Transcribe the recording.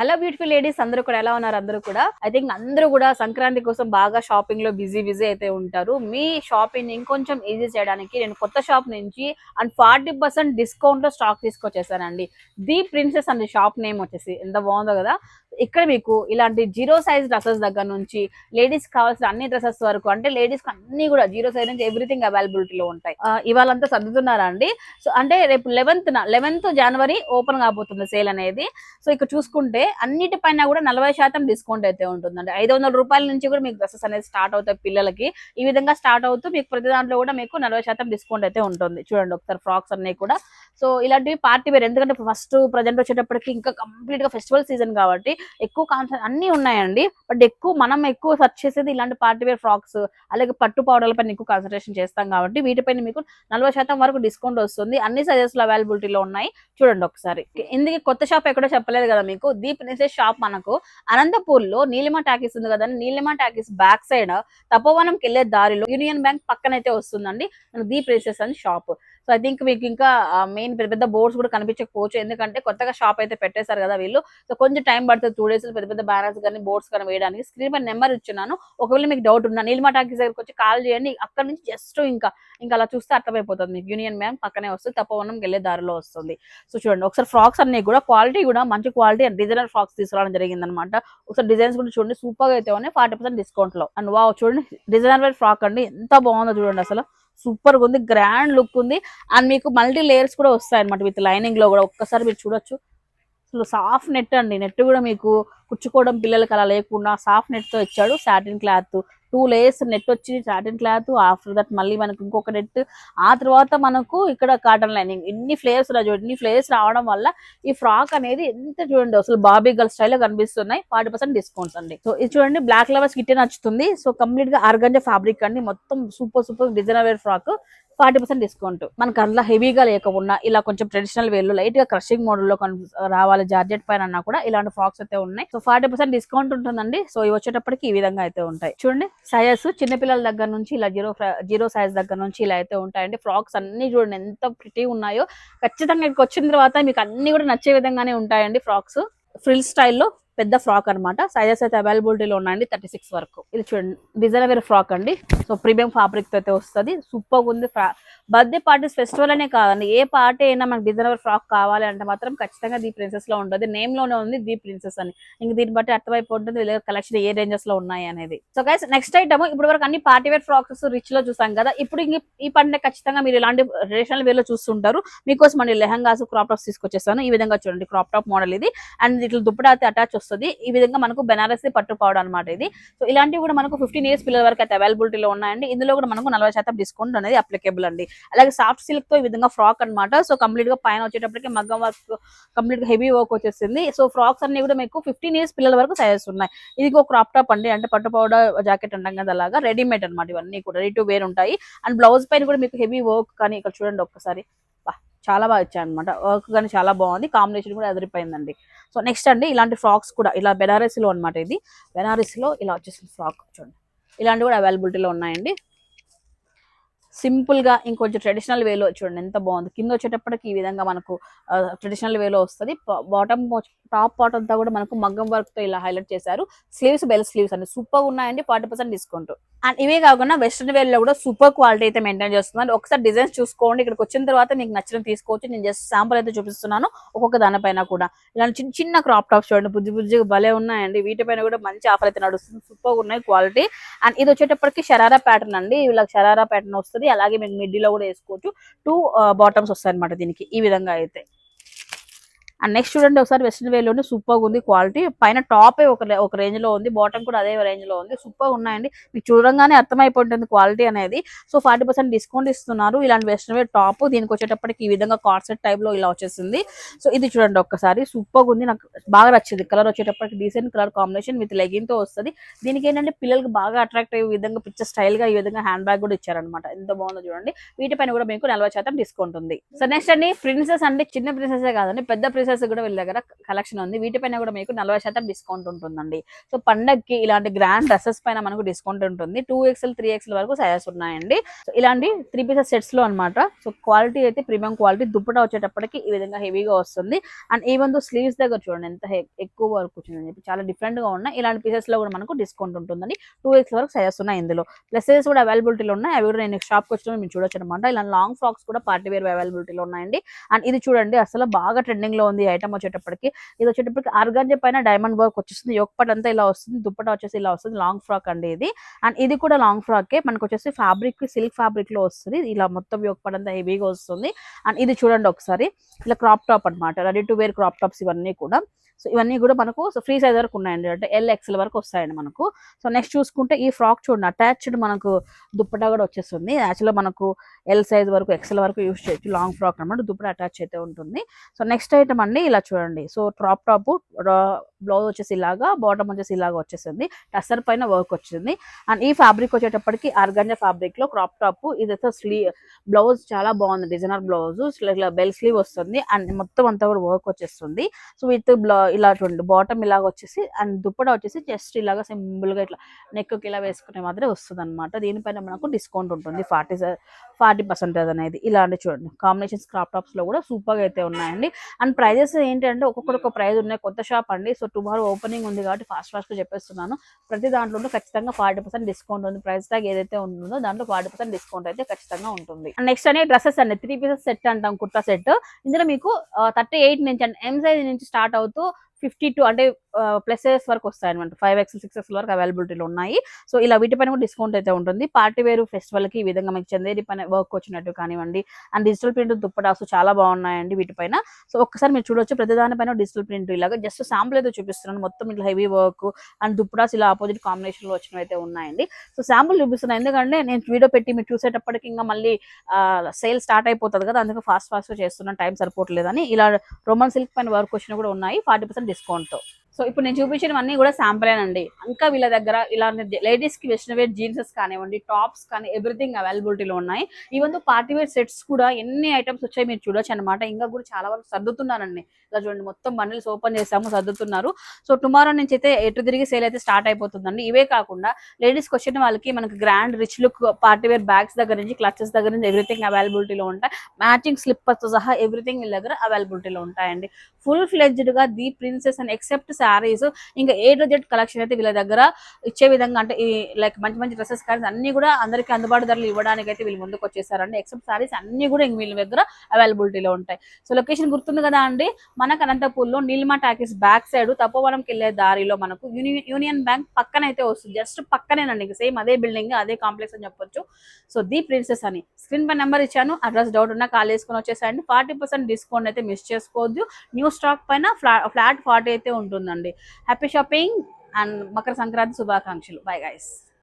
Hello beautiful ladies అందరూ కూడా ఎలా ఉన్నారు? అందరూ కూడా? ఐ థింక్ అందరూ కూడా సంక్రాంతి కోసం బాగా షాపింగ్లో బిజీ బిజీ అయితే ఉంటారు. మీ షాపింగ్ ఇంకొంచెం ఈజీ చేయడానికి నేను కొత్త షాప్ నుంచి అండ్ ఫార్టీ పర్సెంట్ డిస్కౌంట్లో స్టాక్ తీసుకొచ్చేసానండి. ది ప్రిన్సెస్ అనే షాప్ నేమ్ వచ్చేసి ఎంత బాగుందో కదా? ఇక్కడ మీకు ఇలాంటి జీరో సైజ్ డ్రెస్సెస్ దగ్గర నుంచి లేడీస్ కావాల్సిన అన్ని డ్రెస్సెస్ వరకు అంటే లేడీస్ అన్ని కూడా జీరో సైజ్ నుంచి ఎవ్రీథింగ్ అవైలబిలిటీలో ఉంటాయి. ఇవాళంతా సర్దుతున్నారా అండి? సో అంటే రేపు లెవెన్త్ లెవెన్త్ జనవరి ఓపెన్ కాబోతుంది సేల్ అనేది. సో ఇక్కడ చూసుకుంటే అన్నిటిపైన కూడా నలభై శాతం డిస్కౌంట్ అయితే ఉంటుందండి. ఐదు వందల రూపాయల నుంచి కూడా మీకు డ్రెస్సెస్ అనేది స్టార్ట్ అవుతాయి పిల్లలకి. ఈ విధంగా స్టార్ట్ అవుతూ మీకు ప్రతి దాంట్లో కూడా మీకు నలభై శాతం డిస్కౌంట్ అయితే ఉంటుంది. చూడండి ఒకసారి ఫ్రాక్స్ అన్ని కూడా సో ఇలాంటివి పార్టీ వేర్. ఎందుకంటే ఫస్ట్ ప్రజెంట్ వచ్చేటప్పటికి ఇంకా కంప్లీట్గా ఫెస్టివల్ సీజన్ కాబట్టి ఎక్కువ కాన్సెప్ట్ అన్ని ఉన్నాయండి. బట్ ఎక్కువ మనం ఎక్కువ సెర్చ్ చేసేది ఇలాంటి పార్టీ వేర్ ఫ్రాక్స్ అలాగే పట్టు పౌడర్ల పైన ఎక్కువ కాన్సన్ట్రేషన్ చేస్తాం కాబట్టి వీటిపైన మీకు నలభై శాతం వరకు డిస్కౌంట్ వస్తుంది. అన్ని సైజెస్లో అవైలబిలిటీలో ఉన్నాయి. చూడండి ఒకసారి. ఇందుకే కొత్త షాప్ ఎక్కడో చెప్పలేదు కదా మీకు? దీప్ నిసేష్ షాప్ మనకు. అనంతపూర్లో నీలిమ టాకీస్ ఉంది కదండి. నీలిమ టాకీస్ బ్యాక్ సైడ్ తపోవనంకి వెళ్ళే దారిలో యూనియన్ బ్యాంక్ పక్కన అయితే వస్తుందండి. దీప్ ప్లేసెస్ అని షాప్ సో ఐ థింక్ మీకు ఇంకా మెయిన్ పెద్ద పెద్ద బోర్డ్స్ కూడా కనిపించకపోవచ్చు. ఎందుకంటే కొత్తగా షాప్ అయితే పెట్టేశారు కదా వీళ్ళు. సో కొంచెం టైం పడుతుంది టూ డేస్ పెద్ద పెద్ద బ్యానర్స్ కానీ బోర్డ్స్ కానీ వేయడానికి. స్క్రీన్ పై నెంబర్ ఇచ్చున్నాను. ఒకవేళ మీకు డౌట్ ఉన్నా నీలిమా టాకీస్ దగ్గరికి వచ్చి కాల్ చేయండి. అక్కడ నుంచి జస్ట్ ఇంకా ఇంకా అలా చూస్తే అర్థమైపోతుంది. మీకు యూనియన్ బ్యాంక్ పక్కనే వస్తుంది తప్పవనం వెళ్ళే దారిలో వస్తుంది. సో చూడండి ఒకసారి ఫ్రాక్స్ అన్ని కూడా క్వాలిటీ కూడా మంచి క్వాలిటీ అండ్ డిజైనర్ ఫ్రాక్స్ తీసుకురావడం జరిగింది అనమాట ఒకసారి డిజైన్స్ కూడా చూడండి సూపర్గా అయితే ఉన్నాయి. ఫార్టీ పర్సెంట్ డిస్కౌంట్లో అండ్ వావ్ చూడండి డిజైనర్ వేర్ ఫ్రాక్ అండి. ఎంత బాగుందో చూడండి అసలు. సూపర్గా ఉంది గ్రాండ్ లుక్ ఉంది. అండ్ మీకు మల్టీ లేయర్స్ కూడా వస్తాయి అనమాట విత్ లైనింగ్లో కూడా. ఒక్కసారి మీరు చూడొచ్చు. అసలు సాఫ్ట్ నెట్ అండి. నెట్ కూడా మీకు కుచ్చుకోవడం పిల్లలకి అలా లేకుండా సాఫ్ట్ నెట్తో ఇచ్చాడు satin cloth. Two layers net వచ్చి సాటిన్ క్లాత్ ఆఫ్టర్ దట్ మళ్ళీ మనకు ఇంకొక నెట్. ఆ తర్వాత మనకు ఇక్కడ కాటన్ లైనింగ్. ఇన్ని ఫ్లేయర్స్ చూడండి ఇన్ని ఫ్లేయర్స్ రావడం వల్ల ఈ ఫ్రాక్ అనేది ఎంత చూడండి అసలు బాబీ గర్ల్ స్టైల్ కనిపిస్తున్నాయి. ఫార్టీ పర్సెంట్ డిస్కౌంట్స్ అండి. సో ఇది చూడండి బ్లాక్ లవర్స్ కిట్టే నచ్చుతుంది. సో కంప్లీట్గా ఆర్గంజా ఫ్యాబ్రిక్ అండి. మొత్తం super super designer wear frock. Forty percent discount. మనకు అందులో హెవీగా లేకుండా ఇలా కొంచెం ట్రెడిషనల్ వేర్లు లైట్గా క్రషింగ్ మోడల్లో రావాలి జార్జెట్ పైన అన్నా కూడా ఇలాంటి ఫ్రాక్స్ అయితే ఉన్నాయి. సో ఫార్టీ పర్సెంట్ డిస్కౌంట్ ఉంటుందండి. సో ఇవి వచ్చేటప్పటికి ఈ విధంగా అయితే ఉంటాయి. చూడండి సైజెస్ చిన్నపిల్లల దగ్గర నుంచి ఇలా జీరో జీరో సైజ్ దగ్గర నుంచి ఇలా అయితే ఉంటాయండి. ఫ్రాక్స్ అన్ని చూడండి ఎంత ప్రిటీ ఉన్నాయో. ఖచ్చితంగా ఇక్కడికి వచ్చిన తర్వాత మీకు అన్ని కూడా నచ్చే విధంగానే ఉంటాయండి ఫ్రాక్స్ ఫ్రిల్ స్టైల్లో పెద్ద ఫ్రాక్ అన్నమాట. సైజెస్ అయితే అవైలబిలిటీలో ఉన్నాయండి థర్టీ సిక్స్ వరకు. ఇది చూడండి డిజైన్ వేరే ఫ్రాక్ అండి. సో ప్రీమియం ఫ్యాబ్రిక్తో అయితే వస్తుంది. సూపర్ ఉంది బర్త్డే పార్టీస్ ఫెస్టివల్ అనే కాదండి. ఏ పార్టీ అయినా మనకి డిజైనర్ ఫ్రాక్ కావాలి అంటే మాత్రం ఖచ్చితంగా దీ ప్రిన్సెస్లో ఉండదు నేమ్లోనే ఉంది ది ప్రిన్సెస్ అని. ఇంక దీన్ని బట్టి అర్థమైపోతుంది వీళ్ళ కలెక్షన్ ఏ రేంజెస్లో ఉన్నాయి అనేది. సో గైస్ నెక్స్ట్ ఐటమ్ ఇప్పుడు వరకు అన్ని పార్టీ వేర్ ఫ్రాక్స్ రిచ్లో చూసాం కదా. ఇప్పుడు ఈ పండుగ ఖచ్చితంగా మీరు ఇలాంటి ట్రెడిషనల్ వేర్లో చూస్తుంటారు. మీకోసం మన లెహంగాస్ క్రాప్ టాప్స్ తీసుకొచ్చేస్తాను ఈ విధంగా చూడండి క్రాప్ టాప్ మోడల్ ఇది. అండ్ ఇట్లా దుప్పటా అయితే అటాచ్ వస్తుంది. ఈ విధంగా మనకు బెనారసి పట్టు పౌడర్ అనమాట ఇది. సో ఇలాంటివి కూడా మనకు ఫిఫ్టీన్ ఇయర్స్ పిల్లల వరకు అయితే అవైలబిలిటీలో ఉన్నాయండి. ఇందులో కూడా మనకు నలభై శాతం డిస్కౌంట్ అనేది అప్లికేబుల్ అండి. అలాగే సాఫ్ట్ సిల్క్తో ఈ విధంగా ఫ్రాక్ అన్నమాట. సో కంప్లీట్గా పైన వచ్చేటప్పటికి మగ్గం వర్క్ కంప్లీట్గా హెవీ వర్క్ వచ్చేసింది. సో ఫ్రాక్స్ అన్ని కూడా మీకు ఫిఫ్టీన్ ఇయర్స్ పిల్లల వరకు సైజెస్ ఉన్నాయి. ఇది ఒక క్రాప్ టాప్ అండి. అంటే పట్టు పౌడర్ జాకెట్ అంటాం కదా అలాగా. రెడీమేడ్ అన్నమాట ఇవన్నీ కూడా. రెడీ టు వేర్ ఉంటాయి. అండ్ బ్లౌజ్ పైన కూడా మీకు హెవీ వర్క్ కానీ ఇక్కడ చూడండి ఒక్కసారి. చాలా బాగా ఇచ్చాయి అనమాట వర్క్ కానీ చాలా బాగుంది. కాంబినేషన్ కూడా ఎదిరిపోయిందండి సో నెక్స్ట్ అండి ఇలాంటి ఫ్రాక్స్ కూడా. ఇలా బెనారసీలో అన్నమాట ఇది. బెనారసీలో ఇలా వచ్చేసిన ఫ్రాక్ చూడండి. ఇలాంటివి కూడా అవైలబిలిటీలో ఉన్నాయండి. సింపుల్గా ఇంకొంచెం ట్రెడిషనల్ వేలో చూడండి ఎంత బాగుంది. కింద వచ్చేటప్పటికి ఈ విధంగా మనకు ట్రెడిషనల్ వేలో వస్తుంది. బాటమ్ టాప్ పార్ట్ అంతా కూడా మనకు మగ్గం వర్క్తో ఇలా హైలైట్ చేశారు. స్లీవ్స్ బెల్ స్లీవ్స్ అండి సూపర్ ఉన్నాయండి. Forty percent discount. అండ్ ఇవే కాకుండా వెస్ట్రన్ వేర్లో కూడా సూపర్ క్వాలిటీ అయితే మెయింటైన్ చేస్తున్నాను. ఒకసారి డిజైన్స్ చూసుకోండి. ఇక్కడికి వచ్చిన తర్వాత మీకు నచ్చిన తీసుకోవచ్చు. నేను జస్ట్ శాంపుల్ అయితే చూపిస్తున్నాను. ఒక్కొక్క దానిపైన కూడా. ఇలాంటి చిన్న చిన్న క్రాప్ టాప్స్ చూడండి. బుజ్జి బుజ్జిగా భలే ఉన్నాయండి. వీటిపైన కూడా మంచి ఆఫర్ అయితే నడుస్తుంది. సూపర్ ఉన్నాయి క్వాలిటీ. అండ్ ఇది వచ్చేటప్పటికి షరారా ప్యాటర్న్ అండి. వీళ్ళకి షరారా ప్యాటర్న్ వస్తుంది. అలాగే మీకు మిడ్డీలో కూడా వేసుకోవచ్చు. టూ బాటమ్స్ వస్తాయి అనమాట దీనికి. ఈ విధంగా అయితే. అండ్ నెక్స్ట్ చూడండి ఒకసారి వెస్ట్రన్ వేలోనే సూపర్గా ఉంది క్వాలిటీ పైన టాప్ ఒక ఒక రేంజ్లో ఉంది బాటమ్ కూడా అదే రేంజ్లో ఉంది. సూపర్ ఉన్నాయండి. మీకు చూడంగానే అర్థమైపోతుంది క్వాలిటీ అనేది. సో ఫార్టీ పర్సెంట్ డిస్కౌంట్ ఇస్తున్నారు. ఇలాంటి వెస్ట్రన్ వేర్ టాప్ దీనికి వచ్చేటప్పటికి ఈ విధంగా కార్సెట్ టైప్లో ఇలా వచ్చేసింది. సో ఇది చూడండి ఒక్కసారి. సూపర్ ఉంది. నాకు బాగా నచ్చింది. కలర్ వచ్చేటప్పటికి డీసెంట్ కలర్ కాంబినేషన్ విత్ లెగిన్తో వస్తుంది. దీనికి ఏంటంటే పిల్లలకి బాగా అట్రాక్ట్ అయ్యే విధంగా పిక్చర్ స్టైల్గా ఈ విధంగా హ్యాండ్ బ్యాగ్ కూడా ఇచ్చారనమాట ఎంత బాగుందో చూడండి. వీటిపైన కూడా మీకు నలభై శాతం డిస్కౌంట్ ఉంది. సో నెక్స్ట్ అండి. ప్రిన్సెస్ అంటే చిన్న ప్రిన్సెస్ కాదండి. పెద్ద ప్రిన్సెస్ డ్రెస్సెస్ కూడా వీళ్ళ దగ్గర కలెక్షన్ ఉంది. వీటిపైన కూడా మీకు నలభై శాతం డిస్కౌంట్ ఉంటుందండి. సో పండగకి ఇలాంటి గ్రాండ్ డ్రెస్సెస్ పైన మనకు డిస్కౌంట్ ఉంటుంది. టూ ఎక్స్ఎల్ త్రీ ఎక్స్ఎల్ వరకు సైజెస్ ఉన్నాయండి. సో ఇలాంటి త్రీ పీసెస్ సెట్స్లో అన్నమాట. సో క్వాలిటీ అయితే ప్రీమియం క్వాలిటీ దుప్పటా వచ్చేటప్పటికి ఈ విధంగా హెవీగా వస్తుంది. అండ్ ఈవెన్ దో స్లీవ్స్ దగ్గర చూడండి ఎంత ఎక్కువ వరకు వచ్చిందని చెప్పి చాలా డిఫరెంట్గా ఉన్నాయి. ఇలాంటి పీసెస్లో కూడా మనకు డిస్కౌంట్ ఉంటుందండి. టూ ఎక్స్ వరకు సైజెస్ ఉన్నాయి ఇందులో. ప్లసెస్ కూడా అవైలబిలిటీలో ఉన్నాయి. అవి కూడా నేను షాప్కి వచ్చిన మీరు చూడొచ్చు అనమాట ఇలా లాంగ్ ఫ్రాక్స్ కూడా పార్టీ వేర్ అవైలబిలిటీలో ఉన్నాయండి. అండ్ ఇది చూడండి అసలు బాగా ట్రెండింగ్లో ఉంది. ఐటమ్ వచ్చేటప్పటికి. ఇది వచ్చేటప్పటికి ఆర్గాంజా పైన డైమండ్ వర్క్ వచ్చేస్తుంది. యొక్కపట్ అంతా ఇలా వస్తుంది దుప్పట వచ్చేసి ఇలా వస్తుంది లాంగ్ ఫ్రాక్ అండి ఇది. అండ్ ఇది కూడా లాంగ్ ఫ్రాకే మనకు వచ్చేసి ఫ్యాబ్రిక్ సిల్క్ ఫ్యాబ్రిక్లో వస్తుంది. ఇలా మొత్తం యొక్కపట్ అంతా హెవీగా వస్తుంది. అండ్ ఇది చూడండి ఒకసారి. ఇలా క్రాప్ టాప్ అన్నమాట. Ready to wear crop tops ఇవన్నీ కూడా. సో ఇవన్నీ కూడా మనకు సో ఫ్రీ సైజ్ వరకు ఉన్నాయండి. అంటే ఎల్ ఎక్స్ఎల్ వరకు వస్తాయండి మనకు. సో నెక్స్ట్ చూసుకుంటే ఈ ఫ్రాక్ చూడండి అటాచ్డ్ మనకు దుప్పటా కూడా వచ్చేస్తుంది. యాక్చువల్గా మనకు ఎల్ సైజ్ వరకు ఎక్స్ఎల్ వరకు యూస్ చేయొచ్చు లాంగ్ ఫ్రాక్ అనమాట దుప్పట అటాచ్ అయితే ఉంటుంది. సో నెక్స్ట్ ఐటమ్ అండి ఇలా చూడండి. సో ట్రాప్ టాప్ బ్లౌజ్ వచ్చేసి ఇలాగా బాటమ్ వచ్చేసి ఇలాగా వచ్చేసింది టస్సర్ పైన వర్క్ వచ్చింది. అండ్ ఈ ఫ్యాబ్రిక్ వచ్చేటప్పటికి ఆర్గంజా ఫ్యాబ్రిక్లో క్రాప్ టాప్ ఇదైతే స్లీ బ్లౌజ్ చాలా బాగుంది. డిజైనర్ బ్లౌజ్ బెల్ స్లీవ్ వస్తుంది. అండ్ మొత్తం అంతా కూడా వర్క్ వచ్చేస్తుంది. సో విత్ ఇలా చూడండి బాటమ్ ఇలాగ వచ్చేసి అండ్ దుప్పట వచ్చేసి జస్ట్ ఇలాగా సింపుల్గా ఇట్లా నెక్కి ఇలా వేసుకునే మాదిరి వస్తుంది అనమాట దీనిపైన మనకు డిస్కౌంట్ ఉంటుంది. ఫార్టీ ఫార్టీ పర్సెంటేజ్ అనేది. ఇలాంటి చూడండి కాంబినేషన్స్ క్రాప్ టాప్స్లో కూడా సూపర్గా అయితే ఉన్నాయండి. అండ్ ప్రైజెస్ ఏంటంటే ఒక్కొక్కటి ఒక ప్రైజ్ ఉన్నాయి. కొత్త షాప్ అండి. సో టుమారో ఓపెనింగ్ ఉంది కాబట్టి ఫాస్ట్ ఫాస్ట్గా చెప్పేస్తున్నాను. ప్రతి దాంట్లో ఖచ్చితంగా ఫార్టీ పర్సెంట్ డిస్కౌంట్ ఉంది. ప్రైస్ ట్యాగ్ ఏదైతే ఉంటుందో దాంట్లో ఫార్టీ పర్సెంట్ డిస్కౌంట్ అయితే ఖచ్చితంగా ఉంటుంది. నెక్స్ట్ అనే డ్రెస్సెస్ అండి. త్రీ పీసెస్ సెట్ అంటాం కుర్తా సెట్ ఇందులో మీకు uh, థర్టీ ఎయిట్ నుంచి అంటే ఎం సైజ్ నుంచి స్టార్ట్ అవుతూ ఫిఫ్టీ టూ అంటే ప్లస్ వరకు వస్తాయి అనమాట ఫైవ్ ఎక్స్ సిక్స్ ఎక్స్ వరకు అవైలబిలిటీలో ఉన్నాయి. సో ఇలా వీటిపైన కూడా డిస్కౌంట్ అయితే ఉంటుంది. పార్టీ వేరు ఫెస్టివల్కి ఈ విధంగా మీకు చందేరి పైన వర్క్ వచ్చినట్టు కానివ్వండి అండ్ డిజిటల్ ప్రింట్ దుప్పటాసు చాలా బాగున్నాయండి వీటిపైన. సో ఒక్కసారి మీరు చూడొచ్చు. ప్రతి దానిపైన డిజిటల్ ప్రింట్ ఇలాగా జస్ట్ శాంపుల్ అయితే చూపిస్తున్నాను. మొత్తం ఇట్లా హెవీ వర్క్ అండ్ దుప్పటాస్ ఇలా ఆపోజిట్ కాంబినేషన్లో వచ్చినవి అయితే ఉన్నాయండి. సో శాంపుల్ చూపిస్తున్నాను ఎందుకంటే నేను వీడియో పెట్టి మీరు చూసేటప్పటికి ఇంకా మళ్ళీ సేల్ స్టార్ట్ అయిపోతుంది కదా. అందుకే ఫాస్ట్ ఫాస్ట్ చేస్తున్నాను టైం సరిపోవట్లేదని. ఇలా రోమన్ సిల్క్ పైన వర్క్ వచ్చినవి కూడా ఉన్నాయి. ఫార్టీ పర్సెంట్ డిస్కౌంట్ సో ఇప్పుడు నేను చూపించినవన్నీ కూడా శాంపులేనండి ఇంకా వీళ్ళ దగ్గర ఇలాంటి లేడీస్కి వెస్ట్రన్ వేర్ జీన్సెస్ కానివ్వండి టాప్స్ కానీ ఎవ్రీథింగ్ అవైలబిలిటీలో ఉన్నాయి. ఈవెన్ పార్టీ వేర్ సెట్స్ కూడా ఎన్ని ఐటమ్స్ వచ్చాయి మీరు చూడొచ్చు అనమాట ఇంకా కూడా చాలా వరకు సర్దుతున్నానండి ఇలా చూడండి మొత్తం బండిల్స్ ఓపెన్ చేసాము సర్దుతున్నారు. సో టుమారో నుంచి అయితే ఎటు తిరిగి సేల్ అయితే స్టార్ట్ అయిపోతుందండి. ఇవే కాకుండా లేడీస్కి వచ్చిన వాళ్ళకి మనకి grand rich look party wear bags దగ్గర నుంచి క్లచెస్ దగ్గర నుంచి ఎవ్రీథింగ్ అవైలబిలిటీలో ఉంటాయి. మ్యాచింగ్ స్లిప్పర్స్తో సహా ఎవ్రీథింగ్ వీళ్ళ దగ్గర అవైలబిలిటీలో ఉంటాయండి. Full ఫ్లెడ్జ్డ్గా the princess and except sarees ఇంకా ఏ టు జెడ్ కలెక్షన్ అయితే వీళ్ళ దగ్గర ఇచ్చే విధంగా అంటే ఈ లైక్ మంచి మంచి డ్రెస్సెస్ కానీ అన్ని కూడా అందరికీ అందుబాటు ధరలు ఇవ్వడానికి అయితే వీళ్ళు ముందుకు వచ్చేసారండి. ఎక్సెప్ట్ శారీస్ అన్ని కూడా ఇంక వీళ్ళ దగ్గర అవైలబిలిటీలో ఉంటాయి. సో లొకేషన్ గుర్తుంది కదా అండి? మనకు అనంతపూర్లో నీలిమా టాకీస్ బ్యాక్ సైడ్ తపోవనంకి వెళ్ళే దారిలో మనకు యూనియన్ యూనియన్ బ్యాంక్ పక్కన అయితే వస్తుంది. జస్ట్ పక్కనేనండి సేమ్ అదే బిల్డింగ్ అదే కాంప్లెక్స్ అని చెప్పొచ్చు. సో ది ప్రిన్సెస్ అని. స్క్రీన్ పై నెంబర్ ఇచ్చాను అడ్రస్ డౌట్ ఉన్నా కాల్ చేసుకుని వచ్చేసాయండి. ఫార్టీ పర్సెంట్ డిస్కౌంట్ అయితే మిస్ చేసుకోవద్దు. న్యూ స్టాక్ పైన ఫ్లాట్ ఫార్టీ అయితే ఉంటుందండి. Happy shopping and Makar Sankranti శుభాకాంక్షలు బై గైస్